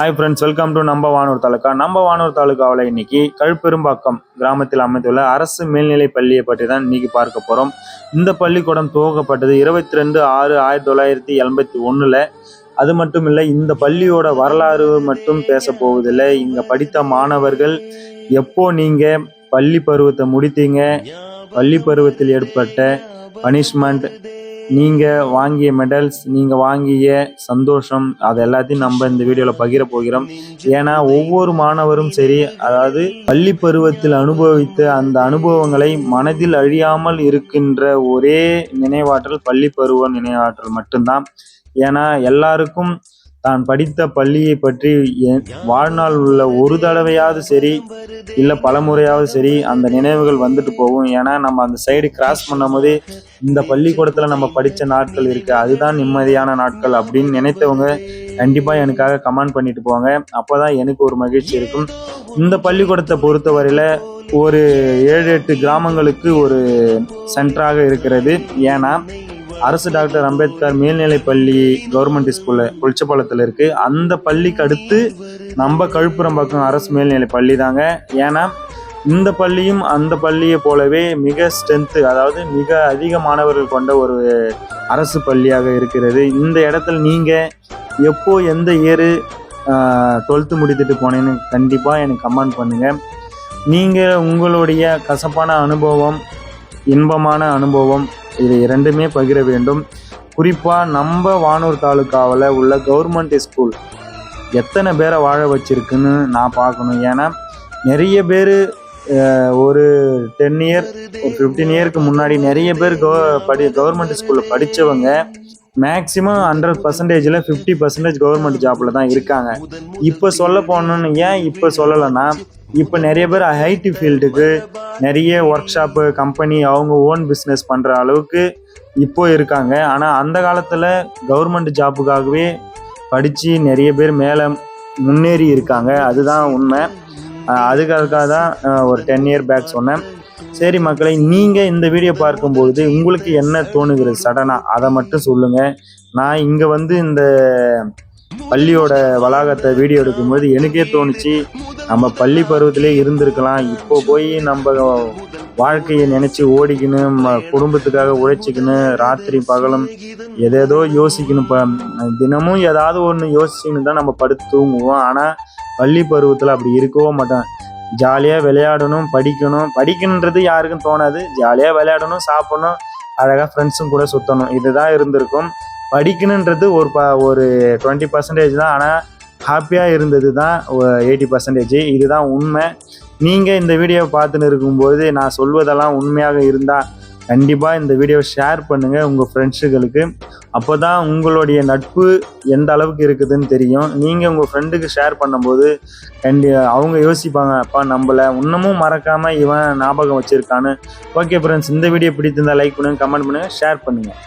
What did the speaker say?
Hi friends welcome to நம்ம வானூர் தாலுக்கா. நம்ம வானூர் தாலுக்காவில் இன்னைக்கு கழுப்பெரும்பாக்கம் கிராமத்தில் அமைந்துள்ள அரசு மேல்நிலை பள்ளியை பற்றி தான் இன்னைக்கு பார்க்க போகிறோம் இந்த பள்ளிக்கூடம் துவக்கப்பட்டது இருபத்தி ரெண்டு ஆறு ஆயிரத்தி தொள்ளாயிரத்தி எண்பத்தி ஒன்றில் அது மட்டும் இல்லை இந்த பள்ளியோட வரலாறு மட்டும் பேச போவதில்லை. இங்கே படித்த மாணவர்கள் எப்போ நீங்கள் பள்ளி பருவத்தை முடித்தீங்க? பள்ளி பருவத்தில் ஏற்பட்ட பனிஷ்மெண்ட் நீங்கள் வாங்கிய மெடல்ஸ் நீங்கள் வாங்கிய சந்தோஷம் அது எல்லாத்தையும் நம்ம இந்த வீடியோவில் பகிர போகிறோம். ஏன்னா ஒவ்வொரு மாணவரும் சரி அதாவது பள்ளி பருவத்தில் அனுபவித்த அந்த அனுபவங்களை மனதில் அழியாமல் இருக்கின்ற ஒரே நினைவாற்றல் பள்ளி பருவ நினைவாற்றல் மட்டும்தான். ஏன்னா எல்லாருக்கும் தான் படித்த பள்ளியை பற்றி வாழ்நாள் உள்ள ஒரு தடவையாவது சரி இல்லை பல முறையாவது சரி அந்த நினைவுகள் வந்துட்டு போகும். ஏன்னா நம்ம அந்த சைடு கிராஸ் பண்ணும்போது இந்த பள்ளிக்கூடத்தில் நம்ம படித்த நாட்கள் இருக்குது அதுதான் நிம்மதியான நாட்கள் அப்படின்னு நினைத்தவங்க கண்டிப்பாக எனக்காக கமெண்ட் பண்ணிட்டு போங்க. அப்போதான் எனக்கு ஒரு மகிழ்ச்சி இருக்கும். இந்த பள்ளிக்கூடத்தை பொறுத்தவரையில் ஒரு ஏழு எட்டு கிராமங்களுக்கு ஒரு சென்டராக இருக்கிறது. ஏன்னா அரசு டாக்டர் அம்பேத்கர் மேல்நிலை பள்ளி கவர்மெண்ட் ஸ்கூலில் குளிச்சப்பாளத்தில் இருக்குது அந்த பள்ளிக்கு அடுத்து நம்ம கழுப்புறம்பாக்கம் அரசு மேல்நிலை பள்ளி தாங்க. ஏன்னா இந்த பள்ளியும் அந்த பள்ளியை போலவே மிக ஸ்ட்ரென்த்து அதாவது மிக அதிக மாணவர்கள் கொண்ட ஒரு அரசு பள்ளியாக இருக்கிறது. இந்த இடத்துல நீங்கள் எப்போ எந்த இயரு டுவெல்த்து முடித்துட்டு போனேன்னு கண்டிப்பாக எனக்கு கமெண்ட் பண்ணுங்கள் நீங்கள் உங்களுடைய கசப்பான அனுபவம் இன்பமான அனுபவம் இது இரண்டுமே பகிர வேண்டும். குறிப்பாக நம்ம வானூர் தாலுக்காவில் உள்ள கவர்மெண்ட் ஸ்கூல் எத்தனை பேரை வாழ வச்சிருக்குன்னு நான் பார்க்கணும். ஏன்னா நிறைய பேர் ஒரு டென் இயர் ஒரு ஃபிஃப்டீன் இயருக்கு முன்னாடி நிறைய பேர் கவ படி கவர்மெண்ட் ஸ்கூலில் படித்தவங்க மேக்ஸிமம் ஹண்ட்ரட் பர்சன்டேஜில் ஃபிஃப்டி பர்சன்டேஜ் கவர்மெண்ட் ஜாப்பில் தான் இருக்காங்க. இப்போ சொல்ல போகணுன்னு ஏன் இப்போ சொல்லலைன்னா இப்போ நிறைய பேர் ஐடி ஃபீல்டுக்கு நிறைய ஒர்க் ஷாப்பு கம்பெனி அவங்க ஓன் பிஸ்னஸ் பண்ணுற அளவுக்கு இப்போ இருக்காங்க. ஆனால் அந்த காலத்தில் கவர்மெண்ட் ஜாப்புக்காகவே படித்து நிறைய பேர் மேலே முன்னேறி இருக்காங்க. அதுதான் உண்மை. அதுக்காக தான் ஒரு டென் இயர் பேக் சொன்னேன். சரி மக்களை நீங்கள் இந்த வீடியோ பார்க்கும்பொழுது உங்களுக்கு என்ன தோணுகிறது? சடனாக அதை மட்டும் சொல்லுங்கள் நான் இங்கே வந்து இந்த பள்ளியோட வளாகத்தை வீடியோ எடுக்கும்போது எனக்கே தோணுச்சு நம்ம பள்ளி பருவத்திலே இருந்திருக்கலாம். இப்போ போய் நம்ம வாழ்க்கையை நினச்சி ஓடிக்கின்னு ம- குடும்பத்துக்காக உழைச்சிக்கின்னு ராத்திரி பகலும் எதேதோ யோசிக்கணும். இப்போ தினமும் ஏதாவது ஒன்று யோசிச்சுன்னு தான் நம்ம படுத்து தூங்குவோம். ஆனால் பள்ளி பருவத்தில் அப்படி இருக்கவும் மாட்டோம். ஜாலியாக விளையாடணும் படிக்கணும். படிக்கணுன்றது யாருக்கும் தோணாது. ஜாலியாக விளையாடணும் சாப்பிடணும் அழகாக ஃப்ரெண்ட்ஸும் கூட சுற்றணும் இதுதான் இருந்திருக்கும். படிக்கணுன்றது ஒரு ப ஒரு டுவெண்ட்டி பர்சன்டேஜ் தான். ஆனால் ஹாப்பியாக இருந்தது தான் எயிட்டி பர்சன்டேஜ் இதுதான் உண்மை. நீங்கள் இந்த வீடியோவை பார்த்துன்னு இருக்கும்போது நான் சொல்வதெல்லாம் உண்மையாக இருந்தால் கண்டிப்பாக இந்த வீடியோவை ஷேர் பண்ணுங்கள் உங்கள் ஃப்ரெண்ட்ஸுகளுக்கு அப்போ தான் உங்களுடைய நட்பு எந்த அளவுக்கு இருக்குதுன்னு தெரியும். நீங்கள் உங்கள் ஃப்ரெண்டுக்கு ஷேர் பண்ணும்போது கண்டி அவங்க யோசிப்பாங்க அப்பா நம்மளை இன்னமும் மறக்காமல் இவன் ஞாபகம் வச்சுருக்கான்னு. ஓகே ஃப்ரெண்ட்ஸ் இந்த வீடியோ பிடித்திருந்தால் லைக் பண்ணுங்கள் கமெண்ட் பண்ணுங்கள் ஷேர் பண்ணுங்கள்